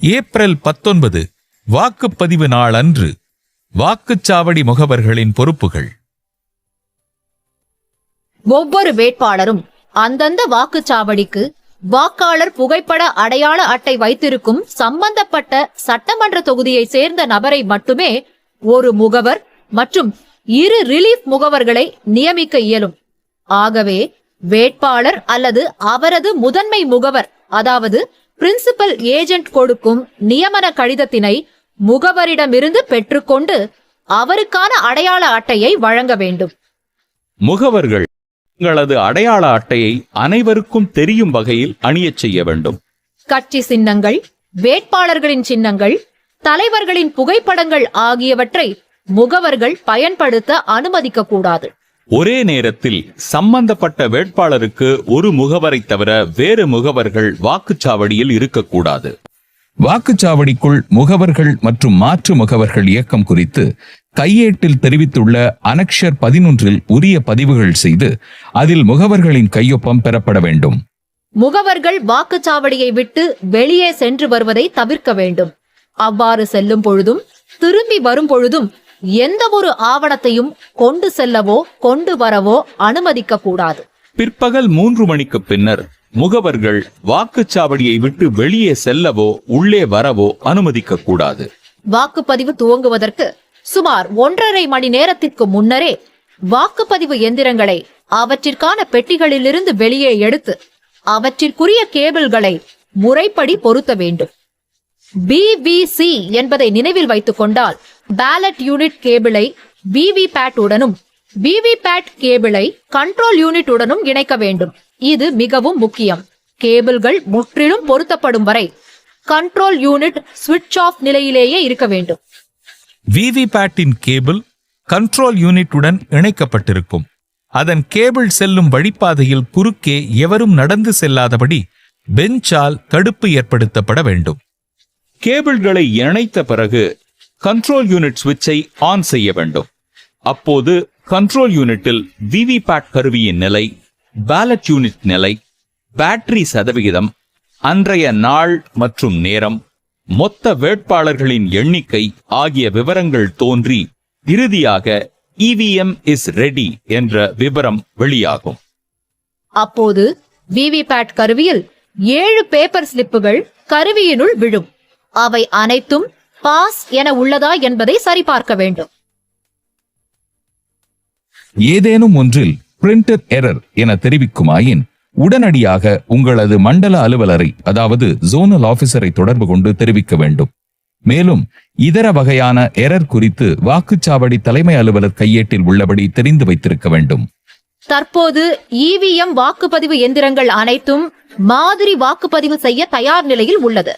April பத்தொன்பது வாக்குப்பதிவு நாள் அன்று வாக்குச்சாவடி முகவர்களின் பொறுப்புகள். ஒவ்வொரு வேட்பாளரும் அந்தந்த வாக்குச்சாவடிக்கு வாக்காளர் புகைப்பட அடையாள அட்டை வைத்திருக்கும் சம்பந்தப்பட்ட சட்டமன்ற தொகுதியை சேர்ந்த நபரை மட்டுமே ஒரு முகவர் மற்றும் இரு ரிலீஃப் முகவர்களை நியமிக்க இயலும். ஆகவே வேட்பாளர் அல்லது அவரது முதன்மை முகவர் அதாவது பிரின்சிபல் ஏஜென்ட் கொடுக்கும் நியமன கடிதத்தினை முகவரிடமிருந்து பெற்றுக்கொண்டு அவருக்கான அடையாள அட்டையை வழங்க வேண்டும். முகவர்கள் தங்களது அடையாள அட்டையை அனைவருக்கும் தெரியும் வகையில் அணியச் செய்ய வேண்டும். கட்சி சின்னங்கள் வேட்பாளர்களின் சின்னங்கள் தலைவர்களின் புகைப்படங்கள் ஆகியவற்றை முகவர்கள் பயன்படுத்த அனுமதிக்க கூடாது ஒரே நேரத்தில் சம்பந்தப்பட்ட வேட்பாளருக்கு ஒரு முகவரை தவிர வேறு முகவர்கள் வாக்குச்சாவடியில் இருக்கக்கூடாது. வாக்குச்சாவடிக்குள் முகவர்கள் மற்றும் மாற்று முகவர்கள் இயக்கம் குறித்து கையேட்டில் தெரிவித்துள்ள அனக்ஷர் பதினொன்றில் உரிய பதிவுகள் செய்து அதில் முகவர்களின் கையொப்பம் பெறப்பட வேண்டும். முகவர்கள் வாக்குச்சாவடியை விட்டு வெளியே சென்று வருவதை தவிர்க்க வேண்டும். அவ்வாறு செல்லும் பொழுதும் திரும்பி வரும் பொழுதும் எந்த ஒரு ஆவணத்தையும் கொண்டு செல்லவோ கொண்டு வரவோ அனுமதிக்க கூடாது பிற்பகல் மூன்று மணிக்கு பின்னர் முகவர்கள் வாக்குச்சாவடியை விட்டு வெளியே செல்லவோ உள்ளே வரவோ அனுமதிக்க கூடாது வாக்குப்பதிவு துவங்குவதற்கு சுமார் ஒன்றரை மணி நேரத்திற்கு முன்னரே வாக்குப்பதிவு எந்திரங்களை அவற்றிற்கான பெட்டிகளிலிருந்து வெளியே எடுத்து அவற்றிற்குரிய கேபிள்களை முறைப்படி பொருத்த வேண்டும். பிவிசி என்பதை நினைவில் வைத்துக் கொண்டால் பேலட் யூனிட் கேபிளை விவி உடனும் பிவி பேட் கேபிளை கண்ட்ரோல் யூனிட் உடனும் இணைக்க வேண்டும். இது மிகவும் முக்கியம். கேபிள்கள் முற்றிலும் பொருத்தப்படும் வரை கண்ட்ரோல் யூனிட் சுவிட்ச் ஆஃப் நிலையிலேயே இருக்க வேண்டும். விவிபேட்டின் கேபிள் கண்ட்ரோல் யூனிட்டுடன் இணைக்கப்பட்டிருக்கும். அதன் கேபிள் செல்லும் வழிப்பாதையில் குறுக்கே எவரும் நடந்து செல்லாதபடி பெஞ்சால் தடுப்பு ஏற்படுத்தப்பட வேண்டும். கேபிள்களை இணைத்த பிறகு கண்ட்ரோல் யூனிட் சுவிட்சை ஆன் செய்ய வேண்டும். அப்போது கண்ட்ரோல் யூனிட்டில் விவிபேட் கருவியின் நிலை பேலட் யூனிட் நிலை பேட்டரி சதவிகிதம் அன்றைய நாள் மற்றும் நேரம் மொத்த வேட்பாளர்களின் எண்ணிக்கை ஆகிய விவரங்கள் தோன்றி இறுதியாக இவிஎம் இஸ் ரெடி என்ற விவரம் வெளியாகும். அப்போது விவிபேட் கருவியில் ஏழு பேப்பர் ஸ்லிப்புகள் கருவியினுள் விழும். அவை அனைத்தும் பாஸ் என உள்ளதா என்பதை சரிபார்க்க வேண்டும். ஏதேனும் ஒன்றில் பிரிண்டட் எரர் என தெரிவிக்குமாயின் உடனடியாக உங்களது மண்டல அலுவலரை அதாவது ஜோனல் ஆபீசரை தொடர்பு கொண்டு தெரிவிக்க வேண்டும். மேலும் இதர வகையான எரர் குறித்து வாக்குச்சாவடி தலைமை அலுவலர் கையேட்டில் உள்ளபடி தெரிந்து வைத்திருக்க வேண்டும். தற்போது இவிஎம் வாக்குப்பதிவு எந்திரங்கள் அனைத்தும் மாதிரி வாக்குப்பதிவு செய்ய தயார் நிலையில் உள்ளது.